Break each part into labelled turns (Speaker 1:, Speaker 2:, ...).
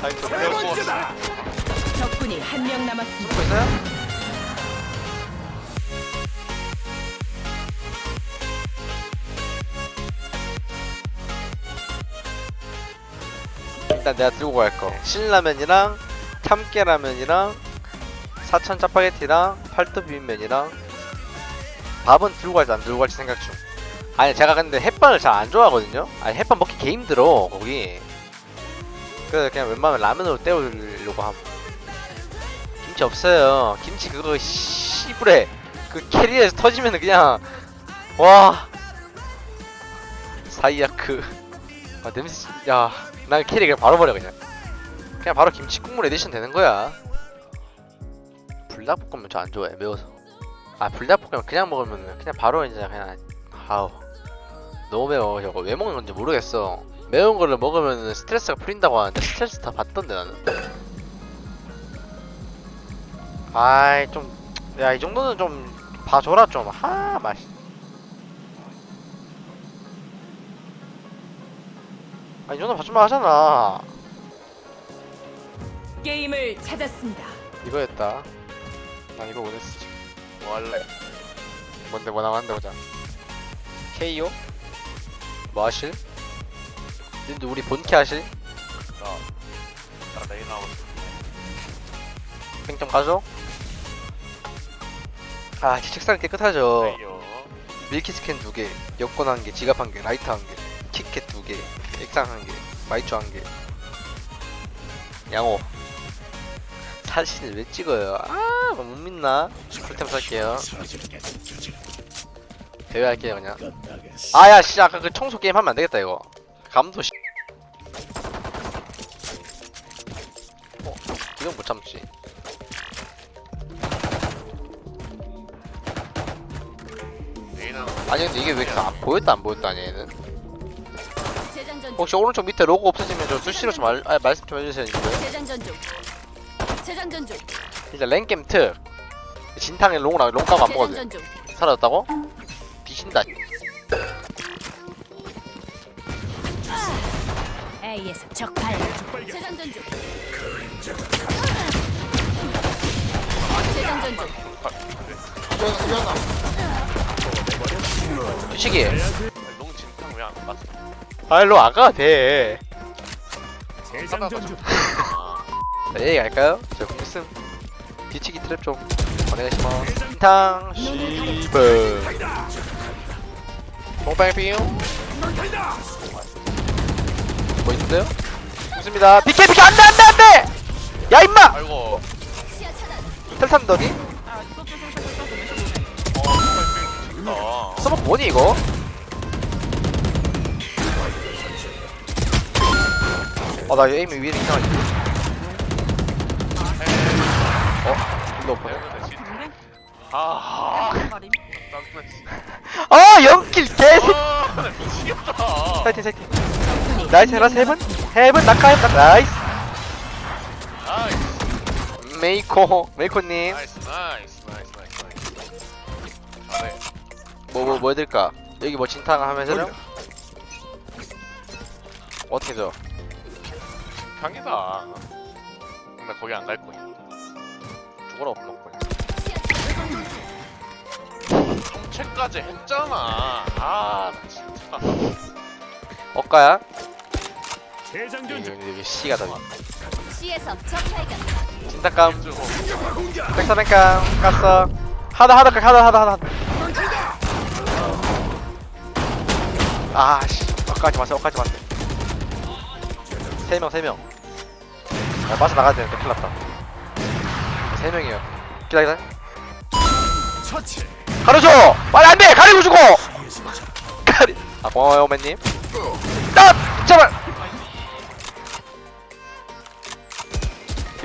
Speaker 1: 타이틀 배웠고
Speaker 2: 적군이 한 명 남았습니다.
Speaker 3: 있어요? 일단 내가 들고 갈 거. 신라면이랑 참깨라면이랑 사천 짜파게티랑 팔도 비빔면이랑 밥은 들고 갈지 안 들고 갈지 생각 중. 아니 제가 근데 햇반을 잘 안 좋아하거든요. 아니 햇반 먹기 개 힘들어 거기. 그래서 그냥 웬만하면 라면으로 때우려고 함. 김치 없어요. 김치 그거 씨부레 그 캐리에서 터지면 그냥 와 사이야크. 아 냄새 진- 야. 난 캐리 그냥 바로 버려 그냥. 그냥 바로 김치 국물 에디션 되는 거야. 불닭볶음면 저 안 좋아해 매워서. 아 불닭볶음면 그냥 먹으면 그냥 바로 이제 그냥 아우 너무 매워 저거 왜 먹는 건지 모르겠어. 매운 거를 먹으면 스트레스가 풀린다고 하는데 스트레스 다 받던데 나는. 아이 좀야 이 정도는 좀 봐줘라 좀하 맛. 아이 정도 봐주면 하잖아.
Speaker 2: 게임을 찾았습니다.
Speaker 3: 이거였다. 난 이거 원했어 지금.
Speaker 1: 뭐 할래?
Speaker 3: 뭔데 뭐 나왔는데 보자. KO? 뭐 하실? 님들 우리 본캐 하실?
Speaker 1: 나 내일 나왔어
Speaker 3: 팽좀 가져? 아, 제 책상에 깨끗하죠.
Speaker 1: 아이요
Speaker 3: 밀키 스캔 두 개, 여권 한 개, 지갑 한 개, 라이터 한 개, 키캣 두 개, 액상 한 개, 마이쮸 한 개. 양호. 사진을 왜 찍어요? 아, 못 믿나? 풀템 살게요. 대회 할게요 그냥. 아 야, 씨 아까 그 청소 게임 하면 안 되겠다 이거. 감도 씨. 이건 못 참지. 아니 근데 이게 왜 이렇게 안 보였다 안 보였다 아니 얘는. 혹시 오른쪽 밑에 로고 없어지면 저 수시로 좀 알, 아, 말씀 좀 해주세요
Speaker 4: 재장전.
Speaker 3: 일단 랭겜 특 진탕에 롱 까고 안
Speaker 4: 중.
Speaker 3: 사라졌다고? 뒤신다
Speaker 2: A에서 적발.
Speaker 4: 재장전 중. 재장전 중.
Speaker 3: 뒤치기
Speaker 1: 롱 진탕 왜안 봤어?
Speaker 3: 아 일로 아가 돼.
Speaker 5: 재장전 중.
Speaker 3: 자, 얘기 갈까요? 저 궁금 뒤치기 트랩 좀 보내시면. 진탕 씨브 뽕뺑삥 뭐 있는데요? 좋습니다. 비켜 비켜. 안돼 안돼 안돼! 야 임마!
Speaker 1: 아이고 정말 미친다
Speaker 3: 써먹 뭐니 이거? 어나 에임이 위에 이상하지 어? 일로 오퍼네
Speaker 1: 배우는 대신 아하 짜증나
Speaker 3: 아 연킬 개새
Speaker 1: 아 미치겠다
Speaker 3: 사이팅 사이팅. 나이스 라스 헤븐. 헤븐 낙하 헤븐 낙하. 나이스 메이코 메이코님
Speaker 1: 나이스 나이스 나이스 나이스 나이스 잘해
Speaker 3: 뭐 뭐 뭐 해드릴까 여기 뭐 진탕 하면서요? 어떻게 줘?
Speaker 1: 강이다 근데 거기 안 갈 거야
Speaker 3: 죽어라
Speaker 4: 시야 차단.
Speaker 1: 정체까지 했잖아 아나 진짜
Speaker 3: 억가야?
Speaker 5: 재장전 중.
Speaker 3: 여기 여기 C가 더
Speaker 4: C에서 적 발견.
Speaker 3: 진탕감.
Speaker 1: 좀
Speaker 3: 백사백감 깠어. 하다 하다 하다 하다 하다. 아씨. 엇가지 마세요 엇가지 마세요 세명 세명. 야 빠져 나가야 되는데 큰일 났다. 세 명이에요. 기다려 기다려.
Speaker 5: 처치.
Speaker 3: 가려줘 빨리 안돼! 가리고 주고 가리 아 고마워요 오맨님. 아 제발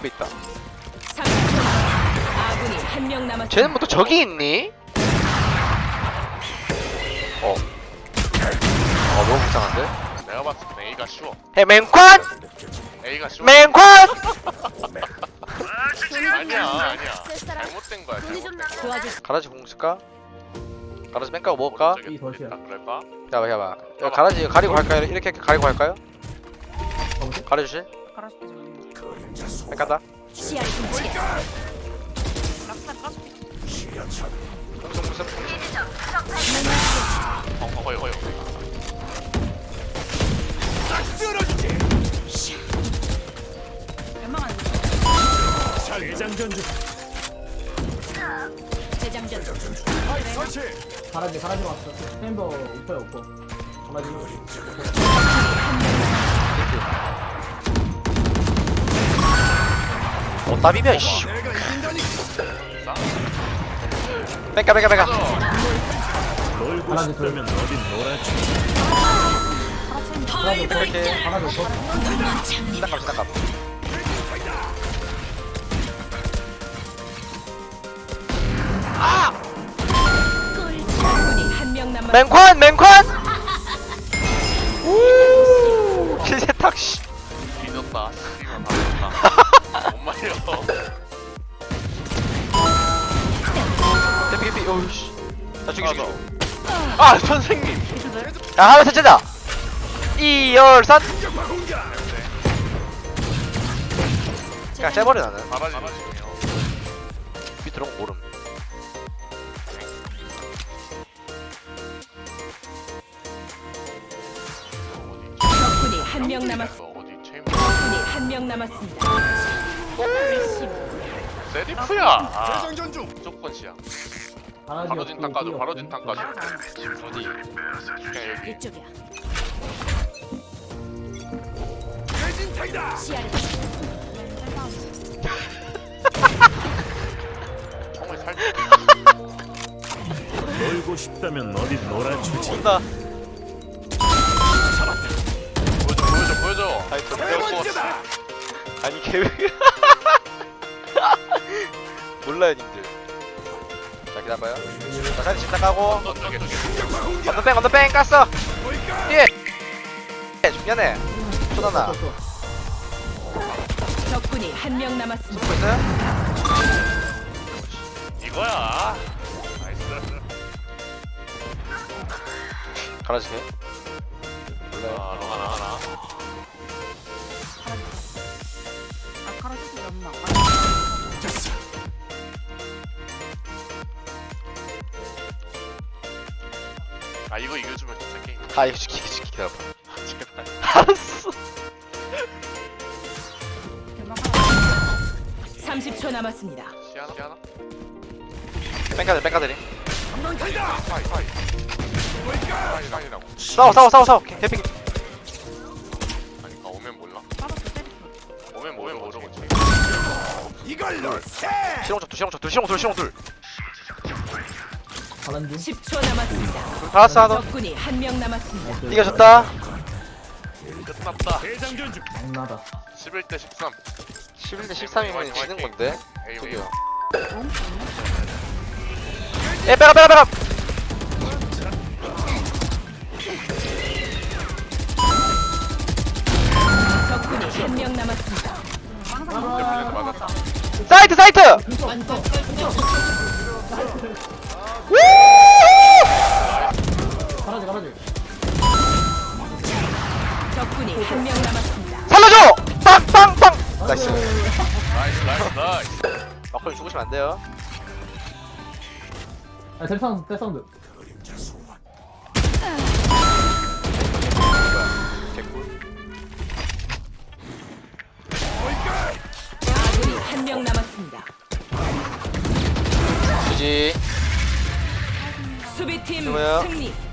Speaker 3: 집에 있다
Speaker 2: 30초. 아군이 한 명 남았습니다.
Speaker 3: 쟤는 뭐또 적이 있니? 어. 어 너무 불쌍한데?
Speaker 1: 내가 봤을 땐 A가 쉬워
Speaker 3: 해 맹관!
Speaker 1: A가 쉬워
Speaker 3: 맹관!
Speaker 1: 아니야 아니야. 잘못된 거야
Speaker 4: 돈이 좀
Speaker 1: 잘못된. 거야
Speaker 2: 도와줄
Speaker 3: 가라지 공 쓸까? 가라지 뺑까고 먹을까?
Speaker 1: 저기 그럴까?
Speaker 3: 야봐 야봐 야 가라지 가리고 갈까요? 이렇게 가리고 갈까요? 가려주실? 백가다
Speaker 4: 시야를 훔치겠어.
Speaker 3: 무슨 무슨
Speaker 1: 어, 어, 거의, 거의.
Speaker 5: 대장전 중.
Speaker 4: 재장전 중.
Speaker 5: 처치.
Speaker 6: 가라지 가라지 왔어 챔버 오퍼야 오퍼 가라지
Speaker 3: 어 따비벼 씨. 백가 백가 백가
Speaker 5: 놀고
Speaker 6: 하나, 둘,
Speaker 5: 싶다면 어딘 놀아주지.
Speaker 6: 가라지 오퍼
Speaker 3: 이렇게
Speaker 6: 가라지 오퍼
Speaker 3: 시작감 시작감
Speaker 2: 남았.
Speaker 3: 맹콘 맹콘 우 킬세탁 씨
Speaker 1: 뒤졌다.
Speaker 3: 대피 대피 어우 씨나 죽이 죽이 아 선생님 야 하나 셋째다 이열산 그냥 째버려 나는. 뒤 들어온 거 모름
Speaker 2: 적군이 한 명 남았. 적군이 한 명 남았습니다.
Speaker 1: 세리프야. 아,
Speaker 5: 대장전 중.
Speaker 1: 무조건 시야. 바로 진탕.
Speaker 6: 뒤에
Speaker 1: 바로. 진탕 까줘. 어디? 여기.
Speaker 4: 이쪽이야.
Speaker 5: 대진탕이다.
Speaker 4: 시야를
Speaker 1: 총을 살.
Speaker 5: 놀고 싶다면 어딘 놀아주지.
Speaker 3: 온다
Speaker 1: 보여줘, 보여줘, 보여줘.
Speaker 5: 세 번째다.
Speaker 3: 아니 계획 몰라요 님들 자 기다려봐요 자 사진
Speaker 1: 어떻게?
Speaker 3: 언더뱅 언더뱅 깠어 예 중년에 초단아
Speaker 6: 없어, 없어.
Speaker 2: 적군이 한 명 남았습니다.
Speaker 3: 보고 있어요?
Speaker 1: 이거야. 나이스.
Speaker 3: 갈아주세요 몰라요
Speaker 1: 아, 아 이거 이겨주면 진짜 게임.
Speaker 3: 아 이거 시키 시키 기다려봐
Speaker 1: 제발.
Speaker 3: 알았어
Speaker 2: 30초 남았습니다.
Speaker 1: 시야나 시야나.
Speaker 3: 뺑가들 뺑가들이
Speaker 5: 강망탕이다.
Speaker 1: 파이 파이. 파이 파이라고.
Speaker 3: 싸워 싸워 싸워 싸워 개피
Speaker 1: 아니 아 오면 몰라. 오면 오면 모르고 지금.
Speaker 5: 이걸로 세.
Speaker 3: 실용적 둘 실용적 둘 실용 둘 실용 둘
Speaker 6: 가라지
Speaker 2: 10초 남았습니다.
Speaker 3: 알았어 하나
Speaker 2: 적군이 한 명 남았습니다.
Speaker 3: 이겨줬다
Speaker 1: 끝났다.
Speaker 5: 대장전 중.
Speaker 6: 장나다
Speaker 1: 11대 13.
Speaker 3: 11대 13이면 지는 건데
Speaker 1: 에이
Speaker 3: 저기요 에 빼라 빼라 빼라
Speaker 2: 적군이 한 명 남았습니다.
Speaker 1: 맞았다.
Speaker 3: 사이트 사이트
Speaker 6: 가라지 가라지
Speaker 2: 적군이 한 명 남았습니다.
Speaker 3: 살려줘 빵빵빵 나이스
Speaker 1: 나이스 나이스 나이스.
Speaker 3: 막걸리 죽으시면 안 돼요
Speaker 6: 아 델사운드 델사운드
Speaker 3: 개꿀
Speaker 2: 아군이 한 명 남았습니다.
Speaker 3: 그지
Speaker 2: 수비팀? 승리.